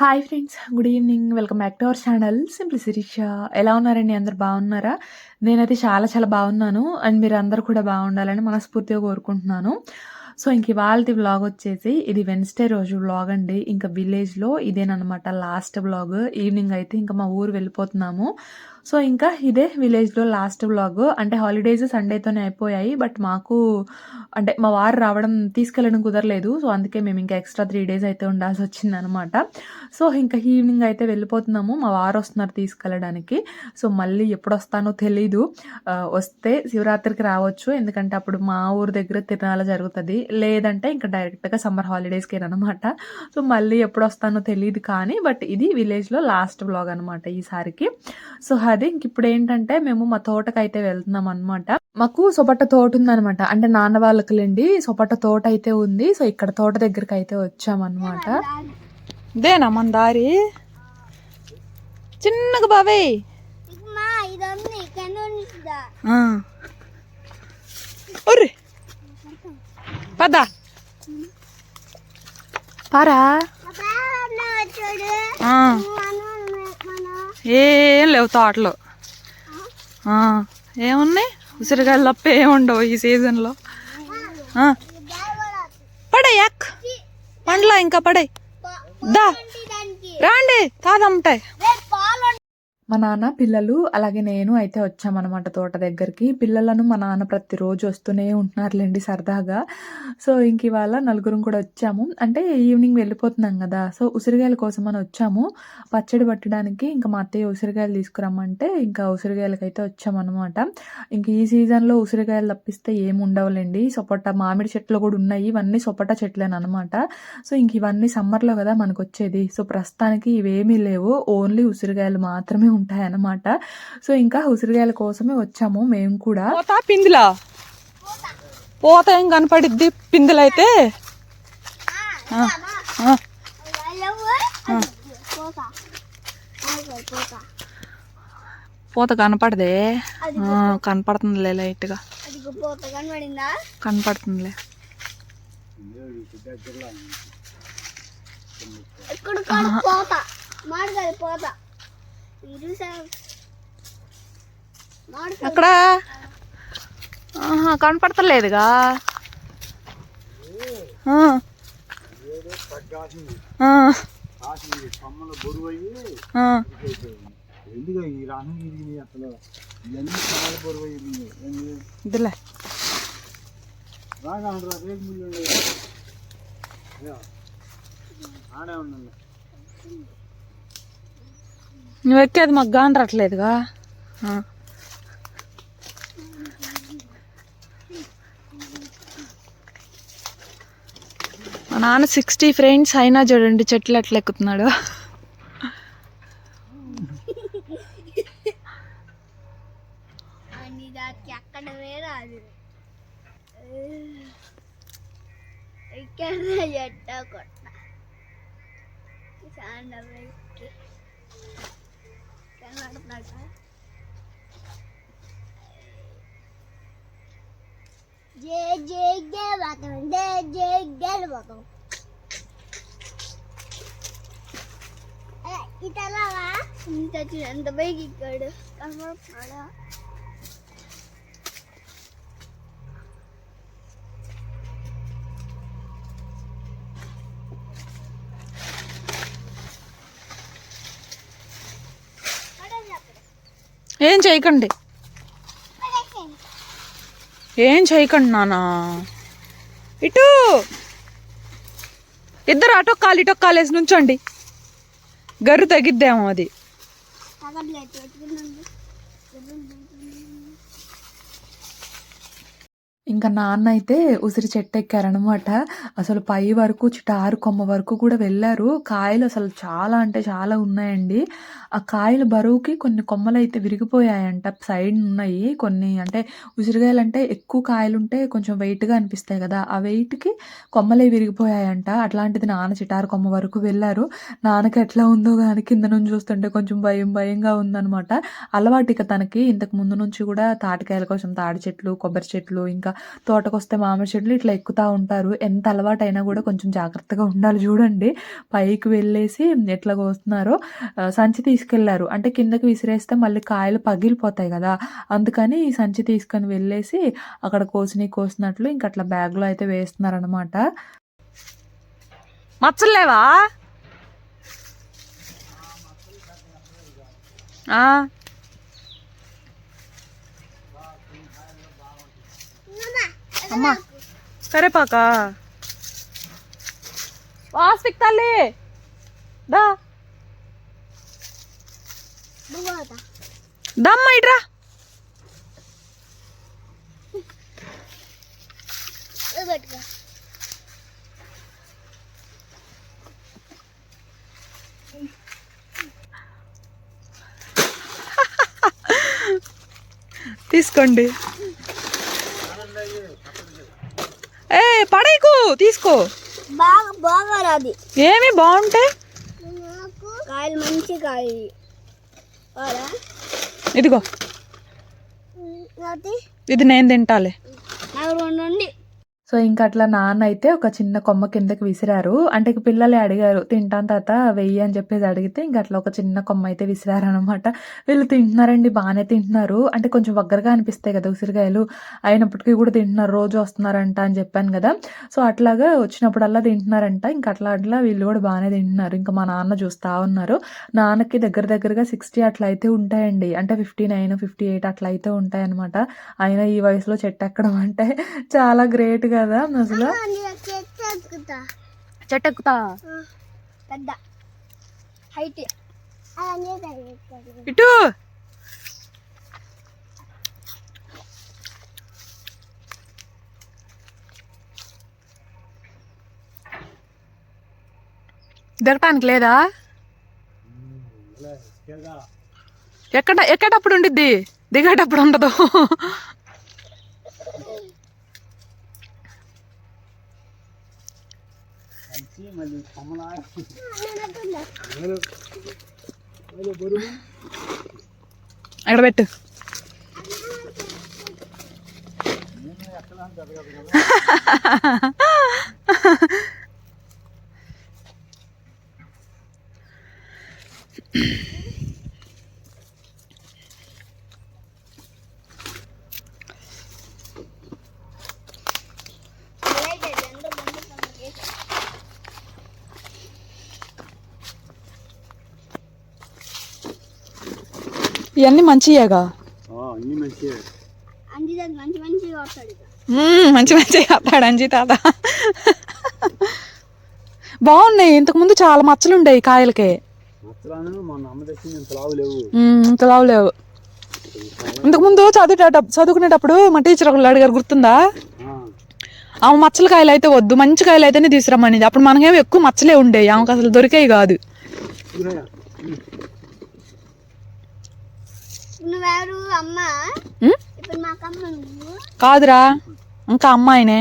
Hi friends good evening welcome back to our channel simply Shirisha ఎలా ఉన్నారండి? అందరు బాగున్నారా? నేనైతే చాలా చాలా బాగున్నాను. అండ్ మీరు అందరు కూడా బాగుండాలని మనస్ఫూర్తిగా కోరుకుంటున్నాను. సో ఇంక ఇవాళ వ్లాగ్ వచ్చేసి ఇది వెన్స్డే రోజు వ్లాగ్ అండి. ఇంకా విలేజ్లో ఇదేనమాట లాస్ట్ వ్లాగ్ ఈవినింగ్ అయితే ఇంకా మా ఊరు వెళ్ళిపోతున్నాము. సో ఇంకా ఇదే విలేజ్లో లాస్ట్ వ్లాగ్ అంటే హాలిడేస్ సండేతోనే అయిపోయాయి. బట్ మాకు అంటే మా వారు రావడం తీసుకెళ్ళడం కుదరలేదు. సో అందుకే మేము ఇంకా ఎక్స్ట్రా త్రీ డేస్ అయితే ఉండాల్సి వచ్చింది అనమాట సో ఇంకా ఈవినింగ్ అయితే వెళ్ళిపోతున్నాము. మా వారు వస్తున్నారు తీసుకెళ్ళడానికి. సో మళ్ళీ ఎప్పుడు వస్తానో తెలీదు వస్తే శివరాత్రికి రావచ్చు. ఎందుకంటే అప్పుడు మా ఊరు దగ్గర తిరణాల జరుగుతుంది. లేదంటే ఇంకా డైరెక్ట్గా సమ్మర్ హాలిడేస్కి అనమాట. సో మళ్ళీ ఎప్పుడు వస్తానో తెలియదు కానీ బట్ ఇది విలేజ్లో లాస్ట్ బ్లాగ్ అనమాట ఈసారికి సో అది ఇంక ఇప్పుడు ఏంటంటే మేము మా తోటకి అయితే వెళ్తున్నాం అనమాట మాకు సొపట తోట ఉందన్నమాట. అంటే నాన్న వాళ్ళకి సొపట తోట అయితే ఉంది. సో ఇక్కడ తోట దగ్గరికి అయితే వచ్చామన్నమాట ఇదేనా మన దారి? చిన్నగా బావే మా ఇదొంది ఇక్కడ ఉందా ఒర్రి. పద. పారా. ఏం లేవు తోటలో. ఏమున్నాయి? ఉసిరికాయలు తప్ప ఏముండవు ఈ సీజన్లో. పడయాక్ పండ్లా ఇంకా పడే దా. రాండి కాదమ్ముతాయి మా నాన్న పిల్లలు అలాగే నేను అయితే వచ్చామన్నమాట తోట దగ్గరికి. పిల్లలను మా నాన్న ప్రతిరోజు వస్తూనే ఉంటున్నారులేండి సరదాగా. సో ఇంక ఇవాళ నలుగురం కూడా వచ్చాము. అంటే ఈవినింగ్ వెళ్ళిపోతున్నాం కదా సో ఉసిరికాయల కోసం అని వచ్చాము. పచ్చడి పట్టడానికి ఇంకా మా అత్తయ్య ఉసిరికాయలు తీసుకురమ్మంటే ఇంకా ఉసిరికాయలకైతే వచ్చామన్నమాట. ఇంక ఈ సీజన్లో ఉసిరికాయలు తప్పిస్తే ఏమి ఉండవులేండి. సొపట మామిడి చెట్లు కూడా ఉన్నాయి. ఇవన్నీ సొపట చెట్లేనమాట సో ఇంక ఇవన్నీ సమ్మర్లో కదా మనకు వచ్చేది సో ప్రస్తుతానికి ఇవేమీ లేవు. ఓన్లీ ఉసిరికాయలు మాత్రమే ఉంటాయన్నమాట. సో ఇంకా ఉసిరికాయల కోసమే వచ్చాము మేము కూడా. పోతా పిందిలా? పోత ఏం కనపడిద్ది పిందులైతే? పోతా పోతా. పూత కనపడదే? కనపడుతుందిలే లైట్గా. అది పోతా కనబడిందా కనపడుతుందిలే. పోతా మాడగలి పోతా మీరు మాడగలి అక్కడ? ఆహా, కనపడతలేదుగా. ఆ. ఆ. ఆ. ఎందుకు ఈ రాహం ఇది అసలు? ఇవన్నీ చాలా బరువు అయ్యింది ఇదిలే. బాగా ఆడే ఉండండి. నువ్వు ఎక్కేది మాకు గాని రావట్లేదుగా మా నాన్న సిక్స్టీ ఫ్రెండ్స్ అయినా చూడండి చెట్లు ఎట్లా ఎక్కుతున్నాడు. అని దానికి ఇక్కడ జే జే గెలవతాం జే జే గెలవతాం ఇతలావా? ఇంత చూడు ఎంత పైకి ఇక్కడ కనబడుతున్నాడా ఏం చేయకండి. ఏం చేయకండి నానా. ఇటు. ఇద్దరు అటో ఇటొక్కాలేసి ఇటో కాలేసి నుంచోండి. గర్రు తగ్గిద్దేమో అది. ఇంకా నాన్న అయితే ఉసిరి చెట్టు ఎక్కారనమాట అసలు పై వరకు చిటారు కొమ్మ వరకు కూడా వెళ్ళారు. కాయలు అసలు చాలా అంటే చాలా ఉన్నాయండి. ఆ కాయల బరువుకి కొన్ని కొమ్మలు అయితే విరిగిపోయాయంట. సైడ్ ఉన్నాయి కొన్ని అంటే ఉసిరికాయలు అంటే ఎక్కువ కాయలు ఉంటే కొంచెం వెయిట్గా అనిపిస్తాయి కదా. ఆ వెయిట్కి కొమ్మలే విరిగిపోయాయంట. అట్లాంటిది నాన్న చిటారు కొమ్మ వరకు వెళ్ళారు. నాన్నకి ఎట్లా ఉందో కానీ కింద నుంచి చూస్తుంటే కొంచెం భయం భయంగా ఉందనమాట అలవాటు ఇక తనకి. ఇంతకు ముందు నుంచి కూడా తాటికాయల కోసం తాడి చెట్లు కొబ్బరి చెట్లు ఇంకా తోటకొస్తే మామిడి చెట్లు ఇట్లా ఎక్కుతా ఉంటారు. ఎంత అలవాటైనా కూడా కొంచెం జాగ్రత్తగా ఉండాలి చూడండి. పైకి వెళ్ళేసి ఎట్లా కోస్తున్నారో సంచి తీసుకెళ్ళారు. అంటే కిందకి విసిరేస్తే మళ్ళీ కాయలు పగిలిపోతాయి కదా. అందుకని ఈ సంచి తీసుకొని వెళ్ళేసి అక్కడ కోసిని కోసినట్లు ఇంక అట్లా బ్యాగ్లో అయితే వేస్తున్నారనమాట మచ్చలు లేవా ఆ. అమ్మా. కరేపాక వాస్తిక్ తల్లి. దా. దమ్మ ఇట్రా. తీసుకోండి ఏ పడేకు తీసుకో. బాగా బాగా రాది. ఏమి బాగుంటాయి కాయలు మంచి కాయ వారా ఇదిగో. ఇది నేను తింటాలే. నాకు రెండు సో ఇంకా అట్లా నాన్న అయితే ఒక చిన్న కొమ్మ కిందకి విసిరారు. అంటే ఇక పిల్లలే అడిగారు తింటాను తాత వెయ్యి అని చెప్పేసి అడిగితే ఇంకా అట్లా ఒక చిన్న కొమ్మ అయితే విసిరారు అనమాట వీళ్ళు తింటున్నారండి బాగానే తింటున్నారు. అంటే కొంచెం వగ్గరగా అనిపిస్తాయి కదా ఉసిరికాయలు అయినప్పటికీ కూడా తింటున్నారు రోజు వస్తున్నారంట అని చెప్పాను కదా. సో అట్లాగా వచ్చినప్పుడల్లా తింటున్నారంట. ఇంకా అట్లా అట్లా వీళ్ళు కూడా బాగానే తింటున్నారు. ఇంకా మా నాన్న చూస్తూ ఉన్నారు. నాన్నకి దగ్గర దగ్గరగా సిక్స్టీ అట్లా అయితే ఉంటాయండి. అంటే ఫిఫ్టీ నైన్ ఫిఫ్టీ ఎయిట్ అట్లా అయితే ఉంటాయి అనమాట ఆయన ఈ వయసులో చెట్టు ఎక్కడం అంటే చాలా గ్రేట్ కదా అసలు చెట్టు ఎక్కుతా. చెట్టు ఎక్కుతా? పెద్ద. హైట్ ఇటు! దిగటానికి లేదా? ఎక్కడ ఎక్కేటప్పుడు ఉండిద్ది. దిగేటప్పుడు ఉండదు. మంచి మళ్ళీ కొమ్మలా బరువు అక్కడ ఇవన్నీ మంచియేగా? మంచి మంచి మంచి అత్తాడు అంజీ తాత. బాగున్నాయి. ఇంతకుముందు చాలా మచ్చలు ఉండేవి కాయలకి. ఇంత లావు లేవు. మ్మ్, ఇంత లావు లేవు. ఇంతకుముందు చదివేటప్పుడు చదువుకునేటప్పుడు మా టీచర్ ఒకళ్ళు అడిగారు గుర్తుందా? ఆ, ఆమె మచ్చల కాయలు అయితే వద్దు మంచి కాయలు అయితేనే తీసుకురమ్మనేది అప్పుడు మనకేమో ఎక్కువ మచ్చలే ఉండేవి ఆమెకు అసలు దొరికేవి కాదు. నువ్వెవరు అమ్మ. మ్మ్? ఇప్పుడు మాకు అమ్మ నువ్వు కాదురా ఇంకా అమ్మాయినే.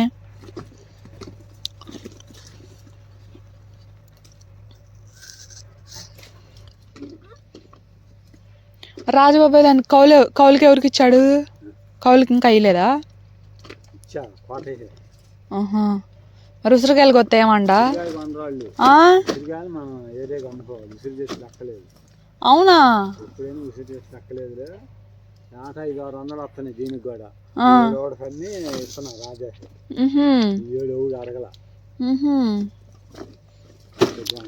రాజబాబాయ్ దాన్ని కౌలు కౌలుకి ఎవరికి ఇచ్చాడు? కౌలుకి ఇంకా అయ్యలేదా. మరి ఉసిరికాయలు కొత్త ఏమండా? తిరిగాలి కొనరాళ్ళు ఆ? తిరిగాలి మనం ఏరియాకి అమ్ముకోవాలి ఉసిరి చేసి లెక్కలేదు అవునా ఎప్పుడైనా ఉసిరి చేసి లెక్కలేదులే నాట ఐదు ఆరు వందలు వస్తున్నాయి దీనికి కూడా ఆ. ఏడు కన్నీ ఇస్తున్నా రాజా ఉహుం. ఈ ఏడు ఎవడు అడగల ఉహుం.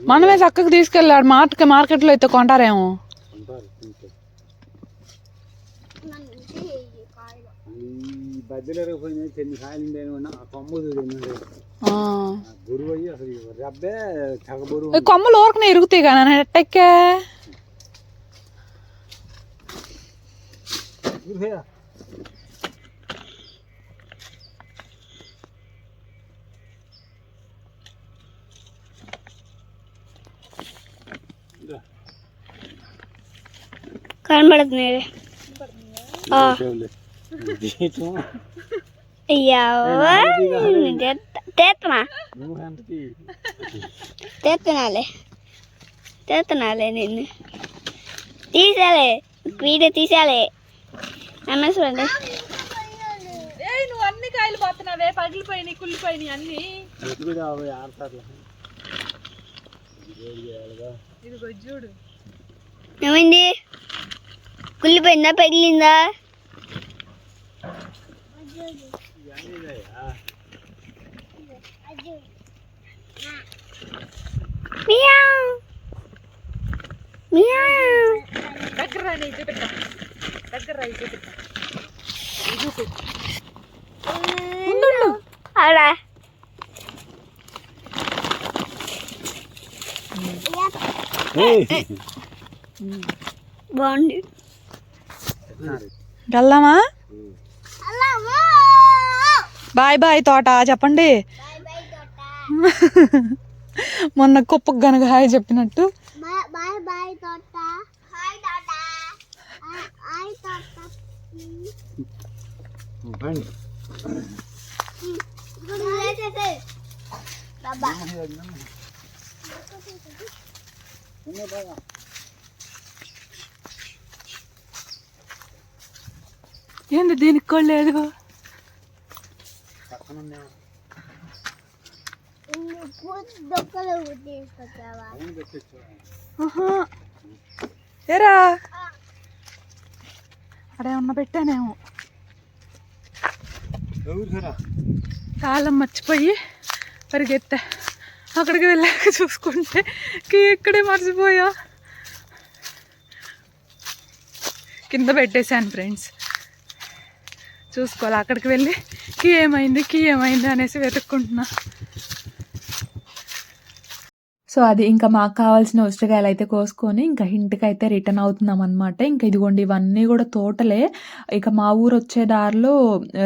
మనమే చక్కగా తీసుకెళ్ళాడు మార్కెట్ మార్కెట్లో అయితే కొంటారేమో అంటారు ఇంకే. నన్ను ఉంచి ఈ కాయలు ఈ బద్దెలు ఎరగపోయినాయి చెన్ని కాయలు ఉండేవి ఉన్నా ఆ కొమ్మ తిన్నాడు ఆ. బరువు అయ్యి అసలు ఈ రబ్బే తెగ బరువు ఈ కొమ్మలు ఊరకనే ఇరుగుతాయి కానీ నేను ఎట్టెక్కే తెత్తనా నువ్వు ఎంతకి తెత్తనాలే తెత్తనాలే నిన్ను తీసాలే వీడియో తీసాలే చూడండి. నువ్వు అన్ని కాయలు పోతున్నావే పగిలిపోయినాయి కుళ్ళిపోయినాయి అన్ని. చూడు. ఏమైంది? కుళ్ళిపోయిందా పగిలిందా? మియావ్. మియావ్. దగ్గర దగ్గర అలా బాగుంది. వెళ్దామా? బాయ్ బాయ్ తోట చెప్పండి. మొన్న కుప్పకు గనక హాయ్ చెప్పినట్టు. బాయ్ బాయ్ తోట హాయ్ తోట హాయ్ తోట బండి బాబా ఏంది దీనికి కూడా లేదు? పక్కన అడే ఉన్న పెట్టానేమో? తాళం మర్చిపోయి పరిగెత్తా. అక్కడికి వెళ్ళాక చూసుకుంటే కీ ఇక్కడే మర్చిపోయా? కింద పెట్టేశాను ఫ్రెండ్స్. చూసుకోవాలి అక్కడికి వెళ్ళి కీ ఏమైంది కీ ఏమైంది అనేసి వెతుక్కుంటున్నా. సో అది ఇంకా మాకు కావాల్సిన ఉసిరికాయలు అయితే కోసుకొని ఇంకా ఇంటికి అయితే రిటర్న్ అవుతున్నాం అనమాట ఇంకా ఇదిగోండి ఇవన్నీ కూడా తోటలే. ఇక మా ఊరు వచ్చే దారిలో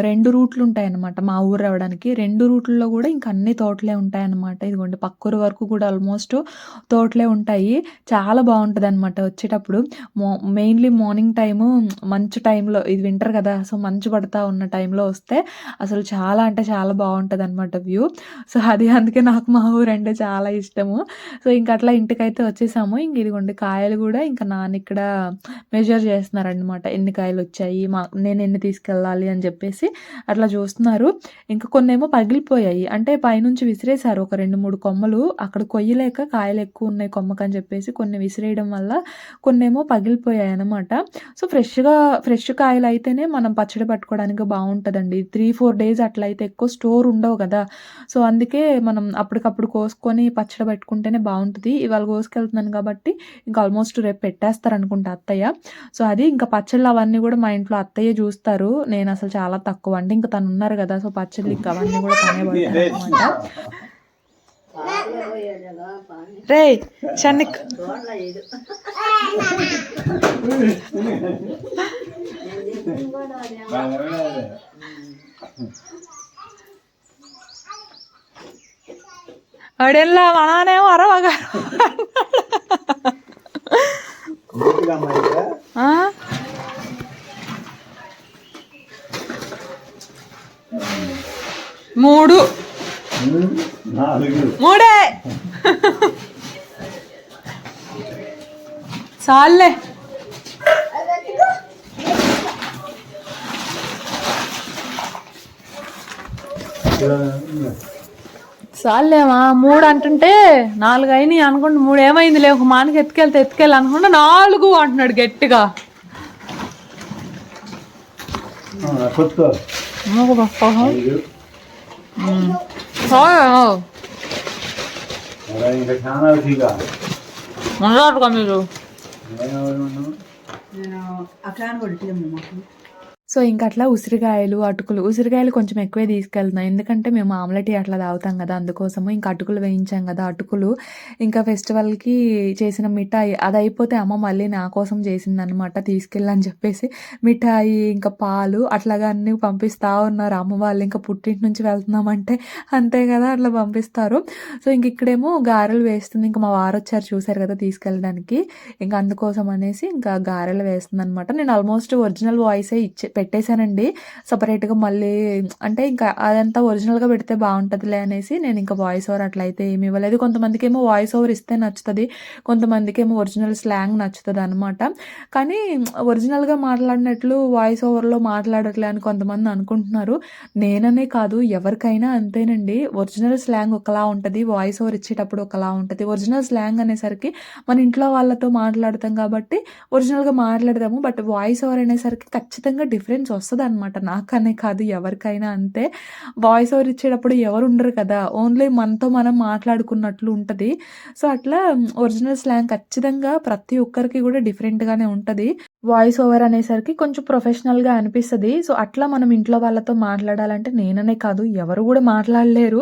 రెండు రూట్లు ఉంటాయి అనమాట మా ఊరు రావడానికి. రెండు రూట్లలో కూడా ఇంకా అన్ని తోటలే ఉంటాయి అన్నమాట. ఇదిగోండి పక్కూరు వరకు కూడా ఆల్మోస్ట్ తోటలే ఉంటాయి. చాలా బాగుంటుంది అనమాట వచ్చేటప్పుడు. మో మెయిన్లీ మార్నింగ్ టైము మంచు టైంలో ఇది వింటర్ కదా సో మంచు పడతా ఉన్న టైంలో వస్తే అసలు చాలా అంటే చాలా బాగుంటుంది అనమాట వ్యూ సో అది అందుకే నాకు మా ఊరు అంటే చాలా ఇష్టము. సో ఇంక అట్లా ఇంటికైతే వచ్చేసాము. ఇంక ఇదిగోండి కాయలు కూడా ఇంకా నాన్న ఇక్కడ మెజర్ చేస్తున్నారనమాట ఎన్ని కాయలు వచ్చాయి మా నేను ఎన్ని తీసుకెళ్ళాలి అని చెప్పేసి అట్లా చూస్తున్నారు. ఇంకా కొన్ని ఏమో పగిలిపోయాయి. అంటే పైనుంచి విసిరేశారు. ఒక రెండు మూడు కొమ్మలు అక్కడ కొయ్యలేక కాయలు ఎక్కువ ఉన్నాయి కొమ్మకని చెప్పేసి కొన్ని విసిరేయడం వల్ల కొన్ని ఏమో పగిలిపోయాయి అనమాట సో ఫ్రెష్గా ఫ్రెష్ కాయలు అయితేనే మనం పచ్చడి పట్టుకోవడానికి బాగుంటుందండి. త్రీ ఫోర్ డేస్ అట్లయితే ఎక్కువ స్టోర్ ఉండవు కదా. సో అందుకే మనం అప్పటికప్పుడు కోసుకొని పచ్చడి ఉంటేనే బాగుంటుంది. ఇవాళ కోసుకెళ్తున్నాను కాబట్టి ఇంకా ఆల్మోస్ట్ రేపు పెట్టేస్తారు అనుకుంటా అత్తయ్య. సో అది ఇంకా పచ్చళ్ళు అవన్నీ కూడా మా ఇంట్లో అత్తయ్య చూస్తారు. నేను అసలు చాలా తక్కువ అంటే ఇంకా తను ఉన్నారు కదా సో పచ్చళ్ళు ఇంకా అవన్నీ కూడా తనే పడతాను అనమాట రే షన్నిక్. అడెల్లా మనానేమో అరవగారు ఎందుకురా మరి ఇక? ఆ? మూడు ఉమ్, నాలుగు మూడే చాలే ఇక్కడ చాలేమా మూడు అంటుంటే నాలుగు అయినాయి అనుకుంటే. మూడు ఏమైంది? లే ఒక మానకి ఎత్తుకెళ్తే ఎత్తుకెళ్ళి అనుకుంటే. నాలుగు అంటున్నాడు గట్టిగా. మీరు? సో ఇంకా అట్లా ఉసిరికాయలు అటుకులు ఉసిరికాయలు కొంచెం ఎక్కువే తీసుకెళ్తున్నాం. ఎందుకంటే మేము ఆమ్లెట్ అట్లా తాగుతాం కదా అందుకోసము ఇంకా అటుకులు వేయించాం కదా అటుకులు. ఇంకా ఫెస్టివల్కి చేసిన మిఠాయి అది అయిపోతే అమ్మ మళ్ళీ నా కోసం చేసిందనమాట తీసుకెళ్ళని చెప్పేసి. మిఠాయి ఇంకా పాలు అట్లాగా అన్నీ పంపిస్తూ ఉన్నారు. అమ్మ వాళ్ళు ఇంకా పుట్టింటి నుంచి వెళ్తున్నామంటే అంతే కదా అట్లా పంపిస్తారు. సో ఇంక ఇక్కడేమో గారెలు వేస్తుంది. ఇంకా మా వారు వచ్చారు చూసారు కదా తీసుకెళ్ళడానికి. ఇంకా అందుకోసం అనేసి ఇంకా గారెలు వేస్తుంది అనమాట నేను ఆల్మోస్ట్ ఒరిజినల్ వాయిసే ఇచ్చే పెట్టేశానండి. సపరేట్గా మళ్ళీ అంటే ఇంకా అదంతా ఒరిజినల్గా పెడితే బాగుంటుందిలే అనేసి నేను ఇంకా వాయిస్ ఓవర్ అట్లయితే ఏమి ఇవ్వలేదు. కొంతమందికి ఏమో వాయిస్ ఓవర్ ఇస్తే నచ్చుతుంది కొంతమందికి ఏమో ఒరిజినల్ స్లాంగ్ నచ్చుతుంది అనమాట కానీ ఒరిజినల్గా మాట్లాడినట్లు వాయిస్ ఓవర్లో మాట్లాడట్లే అని కొంతమంది అనుకుంటున్నారు. నేననే కాదు ఎవరికైనా అంతేనండి. ఒరిజినల్ స్లాంగ్ ఒకలా ఉంటుంది వాయిస్ ఓవర్ ఇచ్చేటప్పుడు ఒకలా ఉంటుంది. ఒరిజినల్ స్లాంగ్ అనేసరికి మన ఇంట్లో వాళ్ళతో మాట్లాడతాం కాబట్టి ఒరిజినల్గా మాట్లాడదాము బట్ వాయిస్ ఓవర్ అనేసరికి ఖచ్చితంగా డిఫరెంట్ డిఫరెన్స్ వస్తుంది అనమాట నాకనే కాదు ఎవరికైనా అంతే. వాయిస్ ఓవర్ ఇచ్చేటప్పుడు ఎవరు ఉండరు కదా. ఓన్లీ మనతో మనం మాట్లాడుకున్నట్లు ఉంటుంది. సో అట్లా ఒరిజినల్ స్లాంగ్ ఖచ్చితంగా ప్రతి ఒక్కరికి కూడా డిఫరెంట్గానే ఉంటుంది. వాయిస్ ఓవర్ అనేసరికి కొంచెం ప్రొఫెషనల్గా అనిపిస్తుంది. సో అట్లా మనం ఇంట్లో వాళ్ళతో మాట్లాడాలంటే నేననే కాదు ఎవరు కూడా మాట్లాడలేరు.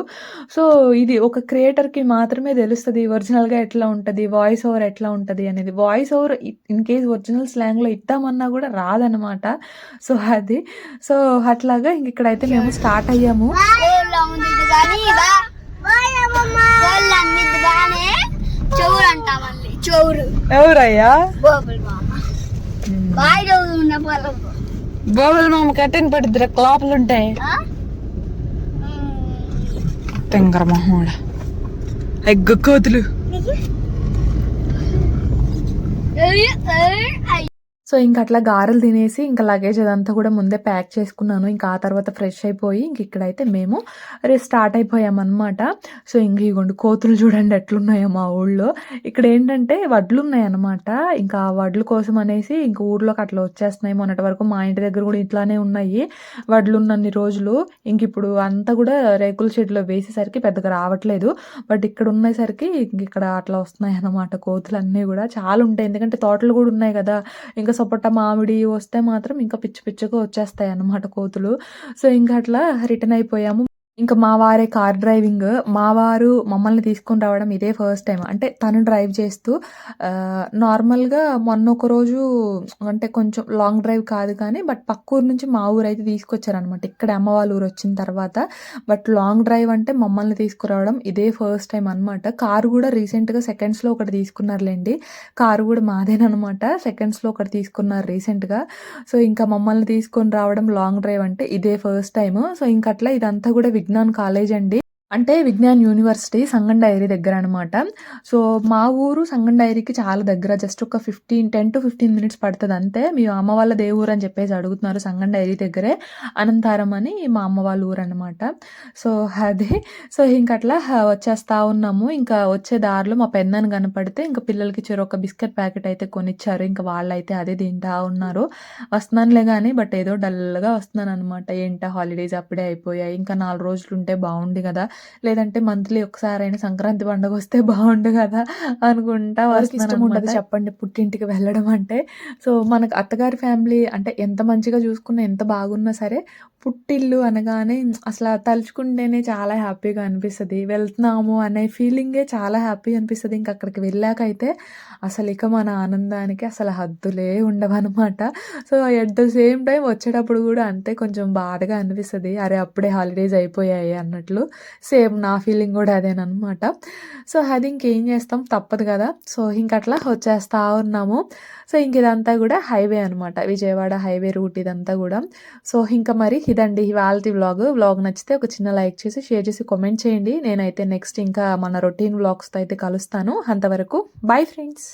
సో ఇది ఒక క్రియేటర్కి మాత్రమే తెలుస్తుంది ఒరిజినల్గా ఎట్లా ఉంటుంది వాయిస్ ఓవర్ ఎట్లా ఉంటుంది అనేది. Voice over in case original స్లాంగ్లో ఇద్దామన్నా కూడా రాదనమాట. సో అది. సో అట్లాగా ఇంక ఇక్కడైతే మేము స్టార్ట్ అయ్యాము. కోళ్ళ బోబుల్ మామ బాయిలో ఉన్న పొలం బోబుల్ మామ కట్టిన పడిద్దరు లోపలు ఉంటాయి ఆ? తెంగర మొహోడ ఎగ్గు కోతులు ఏయ్, ఏయ్, అయ్. సో ఇంక అట్లా గారెలు తినేసి ఇంకా లగేజ్ అదంతా కూడా ముందే ప్యాక్ చేసుకున్నాను. ఇంకా ఆ తర్వాత ఫ్రెష్ అయిపోయి ఇంక ఇక్కడైతే మేము రే స్టార్ట్ అయిపోయామన్నమాట. సో ఇంక ఇగోండి కోతులు చూడండి ఎట్లున్నాయో మా ఊళ్ళో. ఇక్కడ ఏంటంటే వడ్లు ఉన్నాయన్నమాట. ఇంకా ఆ వడ్ల కోసం అనేసి ఇంక ఊర్లోకి అట్లా వచ్చేస్తున్నాయి. మొన్నటి వరకు మా ఇంటి దగ్గర కూడా ఇట్లానే ఉన్నాయి వడ్లు ఉన్నన్ని రోజులు. ఇంక ఇప్పుడు అంతా కూడా రేకుల షెడ్లో వేసేసరికి పెద్దగా రావట్లేదు. బట్ ఇక్కడ ఉన్నసరికి ఇంక ఇక్కడ అట్లా వస్తున్నాయి అన్నమాట కోతులు అన్నీ కూడా. చాలా ఉంటాయి. ఎందుకంటే తోటలు కూడా ఉన్నాయి కదా. ఇంకా సపోటా మామిడి వస్తే మాత్రం ఇంకా పిచ్చి పిచ్చిగా వచ్చేస్తాయి అన్నమాట కోతులు. సో ఇంకా అట్లా రిటర్న్ అయిపోయాము. ఇంకా మా వారే కార్ డ్రైవింగ్. మా వారు మమ్మల్ని తీసుకొని రావడం ఇదే ఫస్ట్ టైం అంటే తను డ్రైవ్ చేస్తూ నార్మల్గా మొన్న ఒక రోజు అంటే కొంచెం లాంగ్ డ్రైవ్ కాదు కానీ బట్ పక్క ఊరు నుంచి మా ఊరు అయితే తీసుకొచ్చారనమాట ఇక్కడ అమ్మ వాళ్ళ ఊరు వచ్చిన తర్వాత. బట్ లాంగ్ డ్రైవ్ అంటే మమ్మల్ని తీసుకురావడం ఇదే ఫస్ట్ టైం అనమాట కారు కూడా రీసెంట్గా సెకండ్స్లో ఒకటి తీసుకున్నారులేండి. కారు కూడా మాదేనమాట సెకండ్స్లో ఒకటి తీసుకున్నారు రీసెంట్గా. సో ఇంకా మమ్మల్ని తీసుకొని రావడం లాంగ్ డ్రైవ్ అంటే ఇదే ఫస్ట్ టైం సో ఇంకట్లా అట్లా ఇదంతా కూడా విజ్ఞాన్ కాలేజ్ అండి. అంటే విజ్ఞాన్ యూనివర్సిటీ సంగం డైరీ దగ్గర అనమాట సో మా ఊరు సంగం డైరీకి చాలా దగ్గర జస్ట్ ఒక fifteen ten to fifteen minutes పడుతుంది అంతే. మీ అమ్మ వాళ్ళ దే అని చెప్పేసి అడుగుతున్నారు సంగం డైరీ దగ్గరే. అనంతారం అని మా అమ్మ వాళ్ళ ఊరు అనమాట సో అది. సో ఇంక అట్లా వచ్చేస్తా ఉన్నాము. ఇంకా వచ్చే దారిలో మా పెన్నాను కనపడితే ఇంకా పిల్లలకి చెరు ఒక బిస్కెట్ ప్యాకెట్ అయితే కొనిచ్చారు. ఇంకా వాళ్ళైతే అదే తింటా ఉన్నారు. వస్తున్నానులే కానీ బట్ ఏదో డల్గా వస్తున్నాను అనమాట ఏంటా హాలిడేస్ అప్పుడే అయిపోయాయి. ఇంకా నాలుగు రోజులు ఉంటే బాగుంది కదా. లేదంటే మంత్లీ ఒకసారైనా సంక్రాంతి పండుగ వస్తే బాగుండు కదా అనుకుంటా వారికి ఇష్టం ఉండదు చెప్పండి పుట్టింటికి వెళ్ళడం అంటే. సో మనకు అత్తగారి ఫ్యామిలీ అంటే ఎంత మంచిగా చూసుకున్నా ఎంత బాగున్నా సరే పుట్టిల్లు అనగానే అసలు తలుచుకుంటేనే చాలా హ్యాపీగా అనిపిస్తుంది. వెళ్తున్నాము అనే ఫీలింగే చాలా హ్యాపీ అనిపిస్తుంది. ఇంక అక్కడికి వెళ్ళాక అయితే అసలు ఇక మన ఆనందానికి అసలు హద్దులే ఉండవన్నమాట. So at the same time వచ్చేటప్పుడు కూడా అంతే కొంచెం బాధగా అనిపిస్తుంది. అరే అప్పుడే హాలిడేస్ అయిపోయాయి అన్నట్లు సేమ్ నా ఫీలింగ్ కూడా అదేనమాట సో అది ఇంకేం చేస్తాం? తప్పదు కదా. సో ఇంకట్లా వచ్చేస్తా ఉన్నాము. సో ఇంక ఇదంతా కూడా హైవే అనమాట విజయవాడ హైవే రూట్ ఇదంతా కూడా. సో ఇంకా మరి ఇదండి ఇవాళ వ్లాగ్ వ్లాగ్ నచ్చితే ఒక చిన్న లైక్ చేసి షేర్ చేసి కామెంట్ చేయండి. నేనైతే నెక్స్ట్ ఇంకా మన రొటీన్ వ్లాగ్స్తో అయితే కలుస్తాను. అంతవరకు బాయ్ ఫ్రెండ్స్